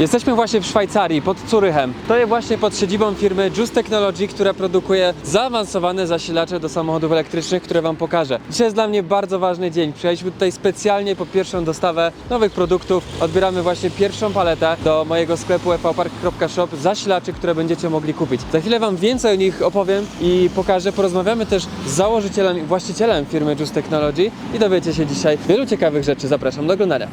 Jesteśmy właśnie w Szwajcarii, pod Curychem. To jest właśnie pod siedzibą firmy Just Technology, która produkuje zaawansowane zasilacze do samochodów elektrycznych, które Wam pokażę. Dzisiaj jest dla mnie bardzo ważny dzień. Przyjechaliśmy tutaj specjalnie po pierwszą dostawę nowych produktów. Odbieramy właśnie pierwszą paletę do mojego sklepu evpark.shop zasilaczy, które będziecie mogli kupić. Za chwilę Wam więcej o nich opowiem i pokażę. Porozmawiamy też z założycielem i właścicielem firmy Just Technology i dowiecie się dzisiaj wielu ciekawych rzeczy. Zapraszam do oglądania.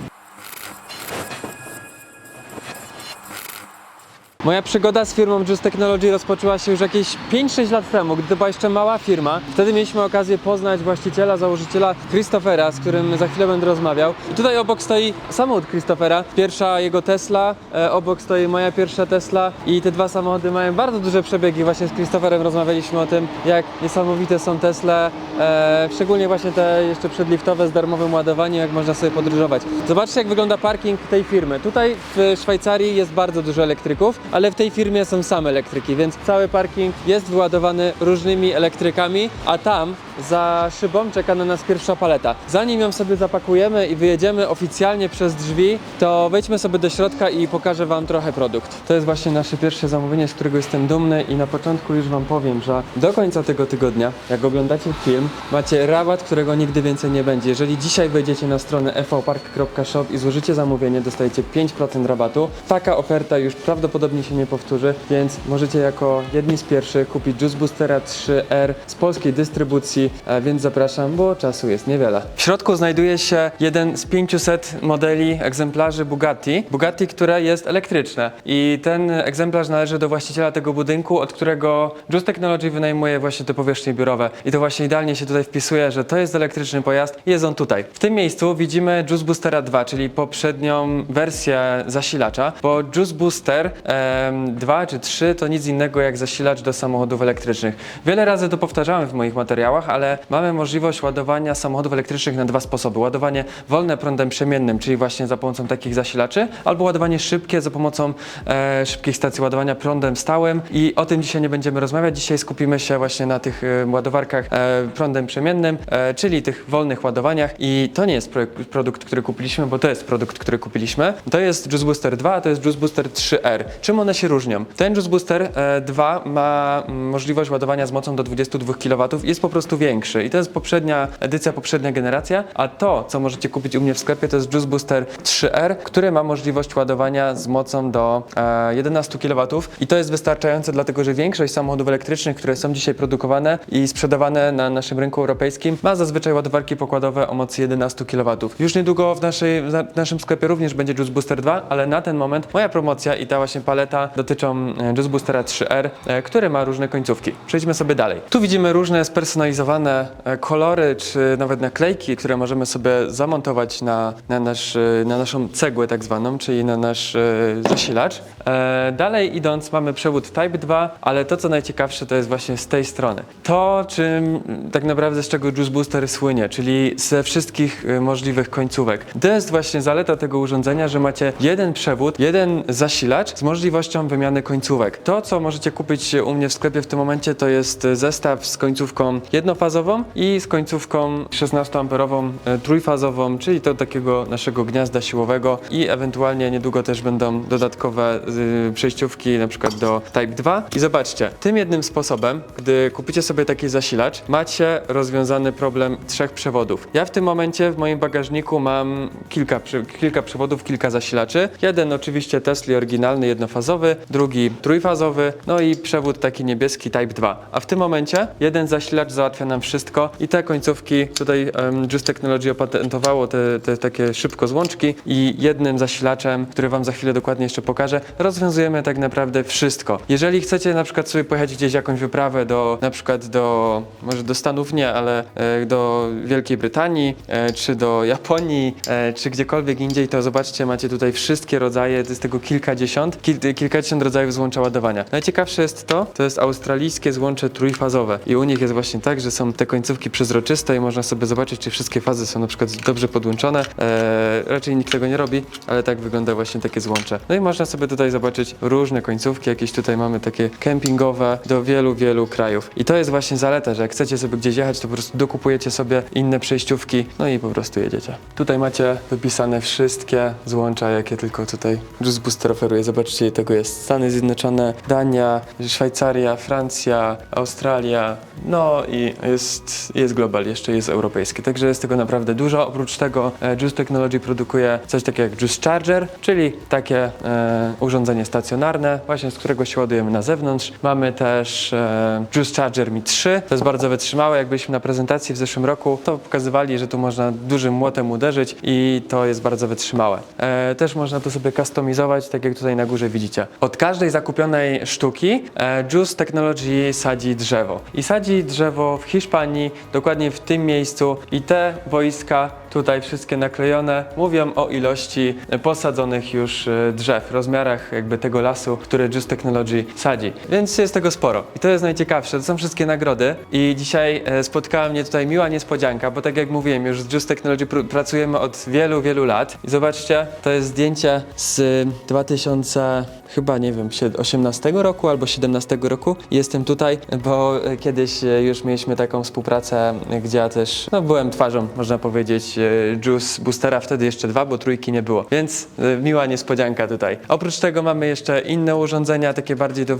Moja przygoda z firmą Just Technology rozpoczęła się już jakieś 5-6 lat temu, gdy to była jeszcze mała firma. Wtedy mieliśmy okazję poznać właściciela, założyciela Christophera, z którym za chwilę będę rozmawiał. I tutaj obok stoi samochód Christophera, pierwsza jego Tesla, e, obok stoi moja pierwsza Tesla i te dwa samochody mają bardzo duże przebiegi. Właśnie z Christopherem rozmawialiśmy o tym, jak niesamowite są Tesla, e, szczególnie właśnie te jeszcze przedliftowe z darmowym ładowaniem, jak można sobie podróżować. Zobaczcie, jak wygląda parking tej firmy. Tutaj w Szwajcarii jest bardzo dużo elektryków, ale w tej firmie są same elektryki, więc cały parking jest wyładowany różnymi elektrykami, a tam za szybą czeka na nas pierwsza paleta. Zanim ją sobie zapakujemy i wyjedziemy oficjalnie przez drzwi, to wejdźmy sobie do środka i pokażę Wam trochę produkt. To jest właśnie nasze pierwsze zamówienie, z którego jestem dumny i na początku już Wam powiem, że do końca tego tygodnia, jak oglądacie film, macie rabat, którego nigdy więcej nie będzie. Jeżeli dzisiaj wejdziecie na stronę evpark.shop i złożycie zamówienie, dostajecie 5% rabatu. Taka oferta już prawdopodobnie się nie powtórzy, więc możecie jako jedni z pierwszych kupić Juice Boostera 3R z polskiej dystrybucji, e, więc zapraszam, bo czasu jest niewiele. W środku znajduje się jeden z 500 modeli egzemplarzy Bugatti. Bugatti, które jest elektryczne i ten egzemplarz należy do właściciela tego budynku, od którego Juice Technology wynajmuje właśnie te powierzchnie biurowe. I to właśnie idealnie się tutaj wpisuje, że to jest elektryczny pojazd i jest on tutaj. W tym miejscu widzimy Juice Boostera 2, czyli poprzednią wersję zasilacza, bo Juice Booster em, 2 czy 3 to nic innego jak zasilacz do samochodów elektrycznych. Wiele razy to powtarzałem w moich materiałach, ale mamy możliwość ładowania samochodów elektrycznych na dwa sposoby. Ładowanie wolne prądem przemiennym, czyli właśnie za pomocą takich zasilaczy, albo ładowanie szybkie za pomocą e, szybkich stacji ładowania prądem stałym i o tym dzisiaj nie będziemy rozmawiać. Dzisiaj skupimy się właśnie na tych e, ładowarkach e, prądem przemiennym, e, czyli tych wolnych ładowaniach i to nie jest pro, produkt, który kupiliśmy, bo to jest produkt, który kupiliśmy. To jest Juice Booster 2, a to jest Juice Booster 3R. Czym one się różnią? Ten Juice Booster e, 2 ma mm, możliwość ładowania z mocą do 22 kW jest po prostu większy. I to jest poprzednia edycja, poprzednia generacja, a to, co możecie kupić u mnie w sklepie, to jest Juice Booster 3R, który ma możliwość ładowania z mocą do e, 11 kW i to jest wystarczające, dlatego że większość samochodów elektrycznych, które są dzisiaj produkowane i sprzedawane na naszym rynku europejskim, ma zazwyczaj ładowarki pokładowe o mocy 11 kW. Już niedługo w, naszej, w naszym sklepie również będzie Juice Booster 2, ale na ten moment moja promocja i ta właśnie paleta dotyczą e, Juice Boostera 3R, e, który ma różne końcówki. Przejdźmy sobie dalej. Tu widzimy różne spersonalizowane e, kolory, czy nawet naklejki, które możemy sobie zamontować na, na, nasz, e, na naszą cegłę tak zwaną, czyli na nasz e, zasilacz. E, dalej idąc mamy przewód Type 2, ale to co najciekawsze to jest właśnie z tej strony. To czym tak naprawdę z czego Juice Booster słynie, czyli ze wszystkich e, możliwych końcówek. To jest właśnie zaleta tego urządzenia, że macie jeden przewód, jeden zasilacz z możliwością wymiany końcówek. To co możecie kupić u mnie w sklepie w tym momencie to jest zestaw z końcówką jednofazową i z końcówką 16-amperową e, trójfazową, czyli to takiego naszego gniazda siłowego i ewentualnie niedługo też będą dodatkowe y, przejściówki na przykład do Type 2. I zobaczcie, tym jednym sposobem, gdy kupicie sobie taki zasilacz, macie rozwiązany problem trzech przewodów. Ja w tym momencie w moim bagażniku mam kilka, kilka przewodów, kilka zasilaczy. Jeden oczywiście Tesla oryginalny, jednofazowy, drugi trójfazowy, no i przewód taki niebieski Type 2. A w tym momencie jeden zasilacz załatwia nam wszystko i te końcówki, tutaj um, Just Technology opatentowało te, te takie szybko złączki i jednym zasilaczem, który wam za chwilę dokładnie jeszcze pokażę, rozwiązujemy tak naprawdę wszystko. Jeżeli chcecie na przykład sobie pojechać gdzieś jakąś wyprawę do, na przykład do, może do Stanów nie, ale e, do Wielkiej Brytanii, e, czy do Japonii, e, czy gdziekolwiek indziej, to zobaczcie, macie tutaj wszystkie rodzaje, to jest tego kilkadziesiąt, kil, kilkadziesiąt rodzajów złącza ładowania. Najciekawsze jest to, to jest australijskie złącze trójfazowe i u nich jest właśnie tak, że są te końcówki przezroczyste i można sobie zobaczyć, czy wszystkie fazy są na przykład dobrze podłączone. E, raczej nikt tego nie robi, ale tak wygląda właśnie takie złącze. No i można sobie tutaj zobaczyć różne końcówki, jakieś tutaj mamy takie kempingowe do wielu, wielu krajów. I to jest właśnie zaleta, że jak chcecie sobie gdzieś jechać, to po prostu dokupujecie sobie inne przejściówki, no i po prostu jedziecie. Tutaj macie wypisane wszystkie złącza, jakie tylko tutaj Juice Booster oferuje. Zobaczcie, tego jest. Stany Zjednoczone, Dania, Szwajcaria, Francja, Australia, no i jest, jest global, jeszcze jest europejski. Także jest tego naprawdę dużo. Oprócz tego e, Juice Technology produkuje coś takiego jak Juice Charger, czyli takie e, urządzenie stacjonarne, właśnie z którego się ładujemy na zewnątrz. Mamy też e, Juice Charger Mi 3, to jest bardzo wytrzymałe. Jak byliśmy na prezentacji w zeszłym roku, to pokazywali, że tu można dużym młotem uderzyć i to jest bardzo wytrzymałe. E, też można to sobie kustomizować, tak jak tutaj na górze widzicie. Od każdej zakupionej sztuki e, Juice Technology sadzi drzewo. I sadzi drzewo w Hiszpanii, dokładnie w tym miejscu i te boiska tutaj wszystkie naklejone mówią o ilości e, posadzonych już e, drzew, rozmiarach jakby tego lasu, który Juice Technology sadzi. Więc jest tego sporo. I to jest najciekawsze, to są wszystkie nagrody i dzisiaj e, spotkała mnie tutaj miła niespodzianka, bo tak jak mówiłem, już z Juice Technology pr- pracujemy od wielu, wielu lat. I zobaczcie, to jest zdjęcie z 2000 chyba nie wiem, sie- 18 roku albo 17 roku. Jestem tutaj, bo kiedyś już mieliśmy taką współpracę, gdzie ja też no, byłem twarzą, można powiedzieć, Juice Boostera, wtedy jeszcze dwa, bo trójki nie było. Więc e, miła niespodzianka tutaj. Oprócz tego mamy jeszcze inne urządzenia, takie bardziej do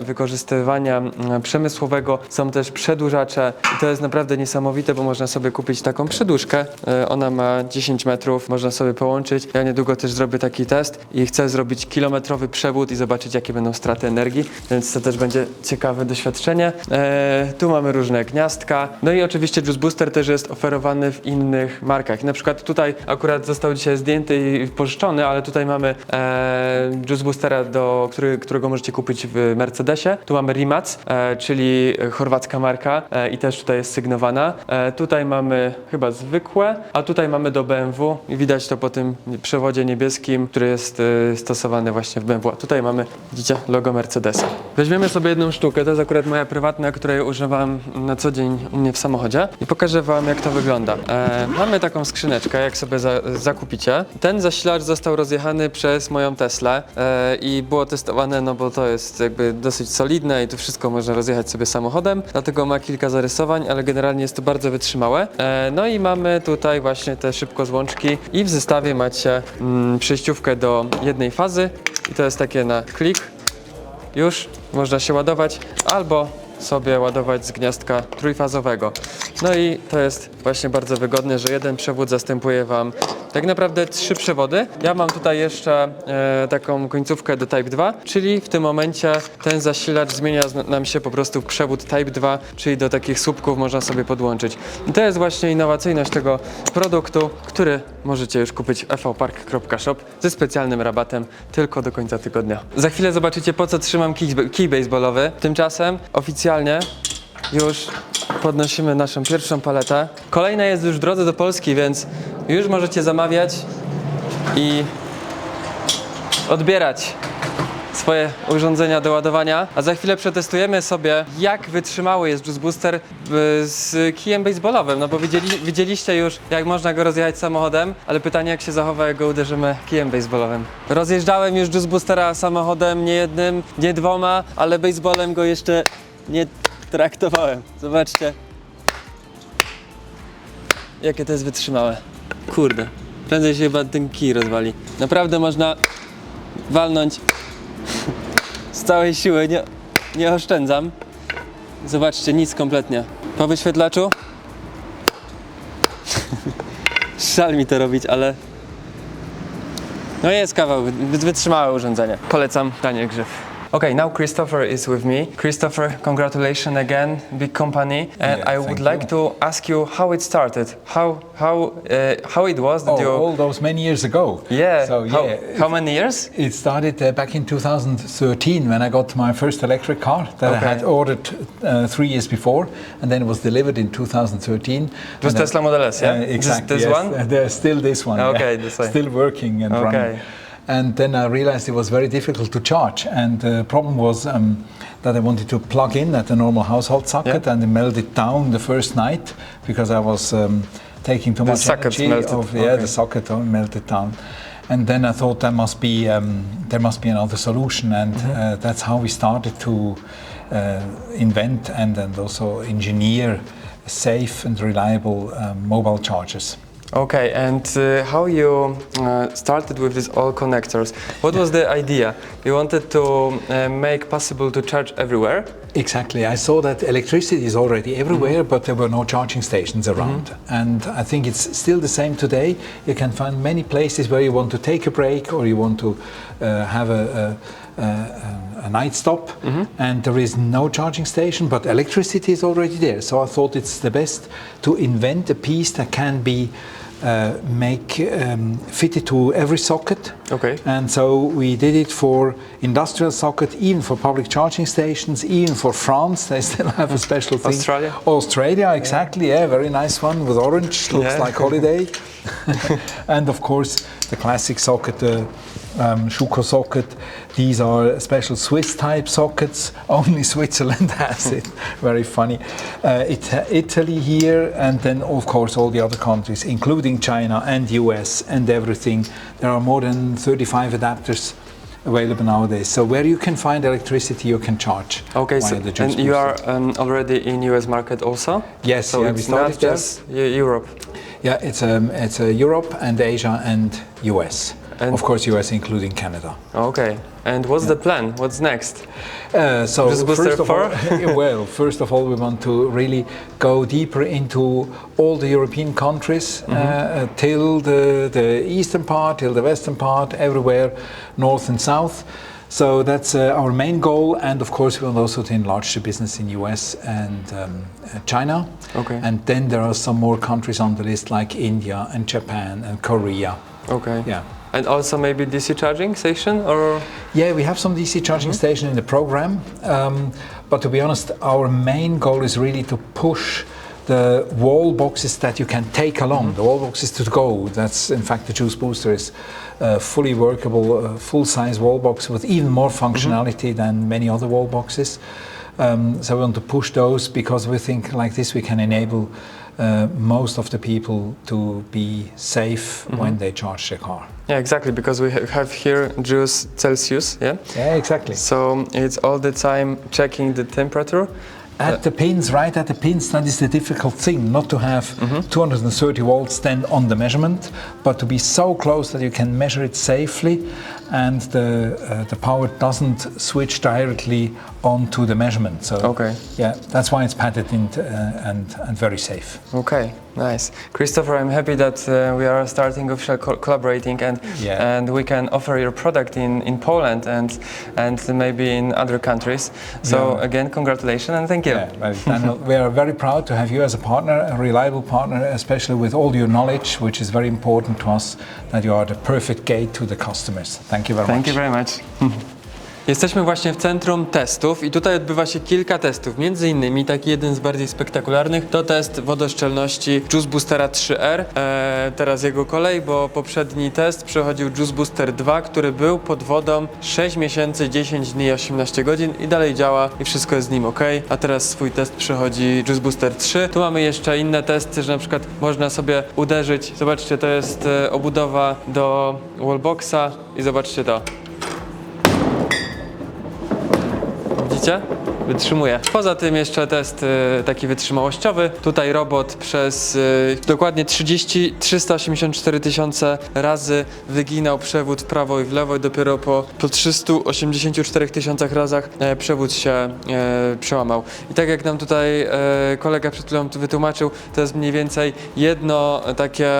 wykorzystywania mm, przemysłowego. Są też przedłużacze to jest naprawdę niesamowite, bo można sobie kupić taką przedłużkę. E, Ona ma 10 metrów, można sobie połączyć. Ja niedługo też zrobię taki test i chcę zrobić kilometrowy przewód i zobaczyć, jakie będą straty energii, więc to też będzie ciekawe doświadczenie. E, tu mamy różne gniazdka. No i oczywiście Juice Booster też jest oferowany w innych markach. Na przykład tutaj akurat został dzisiaj zdjęty i pożyczony, ale tutaj mamy e, Juice Boostera, do, który, którego możecie kupić w Mercedesie. Tu mamy Rimac, e, czyli chorwacka marka e, i też tutaj jest sygnowana. E, tutaj mamy chyba zwykłe, a tutaj mamy do BMW i widać to po tym przewodzie niebieskim, który jest e, stosowany właśnie w BMW. A tutaj mamy, widzicie, logo Mercedesa. Weźmiemy sobie jedną sztukę, to jest akurat moja prywatna, której używam na co dzień u mnie w samochodzie i pokażę wam jak to wygląda. E, mamy taką skrzyneczkę, jak sobie za, zakupicie. Ten zasilacz został rozjechany przez moją Teslę e, i było testowane, no bo to jest jakby dosyć solidne i tu wszystko można rozjechać sobie samochodem, dlatego ma kilka zarysowań, ale generalnie jest to bardzo wytrzymałe. E, no i mamy tutaj właśnie te szybkozłączki i w zestawie macie mm, przejściówkę do jednej fazy i to jest takie na klik, już można się ładować albo sobie ładować z gniazdka trójfazowego. No i to jest właśnie bardzo wygodne, że jeden przewód zastępuje Wam tak naprawdę trzy przewody. Ja mam tutaj jeszcze e, taką końcówkę do Type 2, czyli w tym momencie ten zasilacz zmienia nam się po prostu w przewód Type 2, czyli do takich słupków można sobie podłączyć. I to jest właśnie innowacyjność tego produktu, który możecie już kupić w evpark.shop ze specjalnym rabatem tylko do końca tygodnia. Za chwilę zobaczycie po co trzymam kij, kij baseballowy. Tymczasem oficjalnie już podnosimy naszą pierwszą paletę. Kolejna jest już w drodze do Polski, więc już możecie zamawiać i odbierać swoje urządzenia do ładowania, a za chwilę przetestujemy sobie, jak wytrzymały jest Juice Booster z kijem baseballowym, no bo widzieli, widzieliście już, jak można go rozjechać samochodem, ale pytanie, jak się zachowa, jak go uderzymy kijem baseballowym. Rozjeżdżałem już Juice Boostera samochodem nie jednym, nie dwoma, ale baseballem go jeszcze nie traktowałem. Zobaczcie, jakie to jest wytrzymałe. Kurde, prędzej się chyba ten kij rozwali. Naprawdę można walnąć z całej siły, nie, nie oszczędzam. Zobaczcie, nic kompletnie. Po wyświetlaczu? Żal mi to robić, ale... No jest kawał, wy- wytrzymałe urządzenie. Polecam, Daniel Grzyw. Okay, now Christopher is with me. Christopher, congratulations again, big company. And Yeah, I would like you. to ask you how it started. How how uh, how it was that Oh, you all those many years ago. Yeah. So how, yeah, how many years? it started uh, back in 2013 when I got my first electric car that I had ordered uh, three years before, and then it was delivered in 2013. It was Tesla Model S, yeah? Uh, This- exactly. this yes. one? There's still this one. Okay, yeah. this. Still working and Okay. running. And then I realized it was very difficult to charge, and the problem was um, that I wanted to plug in at a normal household socket, Yeah. and it melted down the first night because I was um, taking too The much socket energy. melted, Of, yeah, okay. the socket melted down. And then I thought there must be um, there must be another solution, and uh, that's how we started to uh, invent and, and also engineer safe and reliable um, mobile chargers. Okay, and uh, how you uh, started with these all connectors? What was the idea? You wanted to uh, make possible to charge everywhere. Exactly. I saw that electricity is already everywhere, but there were no charging stations around. And I think it's still the same today. You can find many places where you want to take a break or you want to uh, have a, a, a, a night stop, and there is no charging station, but electricity is already there. So I thought it's the best to invent a piece that can be. Uh, make um, fitted to every socket Okay. and so we did it for industrial socket, even for public charging stations, even for France. They still have a special thing. Australia? Australia, exactly. Yeah, very nice one with orange. Looks Yeah. like holiday. and of course, the classic socket, the um, Schuko socket. These are special Swiss type sockets. Only Switzerland has it. Very funny. Uh, it, Italy here, and then of course all the other countries, including China and US and everything. There are more than 35 adapters available nowadays. So where you can find electricity, you can charge. Okay, so and you are um, already in US market also? Yes, So yeah, we it's started not just Eu- Europe. Yeah, it's um, it's uh, Europe and Asia and US. And- of course, US including Canada. Okay. And what's the plan? What's next? Uh, so first of all, well, first of all, we want to really go deeper into all the European countries Mm-hmm. uh, uh, till the the eastern part, till the western part, everywhere, north and south. So that's uh, our main goal, and of course, we want also to enlarge the business in US and um, uh, China. Okay. And then there are some more countries on the list, like India and Japan and Korea. Okay. Yeah. And also maybe DC charging station or? Yeah, we have some DC charging station in the program, um, but to be honest, our main goal is really to push the wall boxes that you can take along, the wall boxes to go. That's in fact the Juice Booster is a fully workable, uh, full-size wall box with even more functionality than many other wall boxes. Um, so we want to push those because we think like this we can enable uh, most of the people to be safe when they charge their car. Yeah, exactly. Because we have here Juice Celsius. Yeah. Yeah, exactly. So it's all the time checking the temperature. At the pins, right at the pins, that is the difficult thing, not to have 230 volts then on the measurement, but to be so close that you can measure it safely and the, uh, the power doesn't switch directly onto the measurement. So, Okay. yeah, that's why it's patented uh, and, and very safe. Okay, nice. Christopher, I'm happy that uh, we are starting official co- collaborating and Yeah. and we can offer your product in, in Poland and and maybe in other countries. So Yeah. again, congratulations and thank you. Yeah, Daniel, we are very proud to have you as a partner, a reliable partner, especially with all your knowledge, which is very important to us, that you are the perfect gate to the customers. Thank you very Thank much. Thank you very much. Jesteśmy właśnie w centrum testów i tutaj odbywa się kilka testów. Między innymi taki jeden z bardziej spektakularnych to test wodoszczelności Juice Boostera 3R. Eee, teraz jego kolej, bo poprzedni test przechodził Juice Booster 2, który był pod wodą 6 miesięcy, 10 dni, 18 godzin i dalej działa i wszystko jest z nim ok. A teraz swój test przechodzi Juice Booster 3. Tu mamy jeszcze inne testy, że na przykład można sobie uderzyć. Zobaczcie, to jest e, obudowa do wallboxa i zobaczcie to. Wytrzymuje. Poza tym jeszcze test y, taki wytrzymałościowy. Tutaj robot przez y, dokładnie 30, 384 tysiące razy wyginał przewód w prawo i w lewo i dopiero po, po 384 tysiącach razach e, przewód się e, przełamał. I tak jak nam tutaj e, kolega przed chwilą wytłumaczył, to jest mniej więcej jedno takie,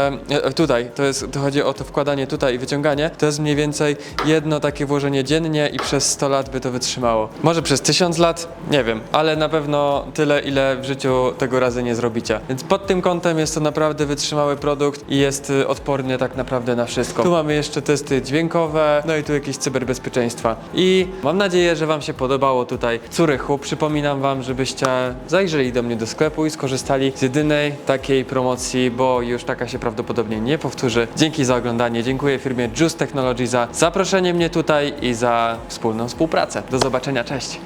tutaj, to, jest, to chodzi o to wkładanie tutaj i wyciąganie, to jest mniej więcej jedno takie włożenie dziennie i przez 100 lat by to wytrzymało. Może przez 1000 lat, nie wiem, ale na pewno tyle, ile w życiu tego razy nie zrobicie. Więc pod tym kątem jest to naprawdę wytrzymały produkt i jest y, odporny tak naprawdę na wszystko. Tu mamy jeszcze testy dźwiękowe, no i tu jakieś cyberbezpieczeństwa. I mam nadzieję, że Wam się podobało tutaj Curychu. Przypominam Wam, żebyście zajrzeli do mnie do sklepu i skorzystali z jedynej takiej promocji, bo już taka się prawdopodobnie nie powtórzy. Dzięki za oglądanie, dziękuję firmie Juice Technology za zaproszenie mnie tutaj i za wspólną współpracę. Do zobaczenia, cześć!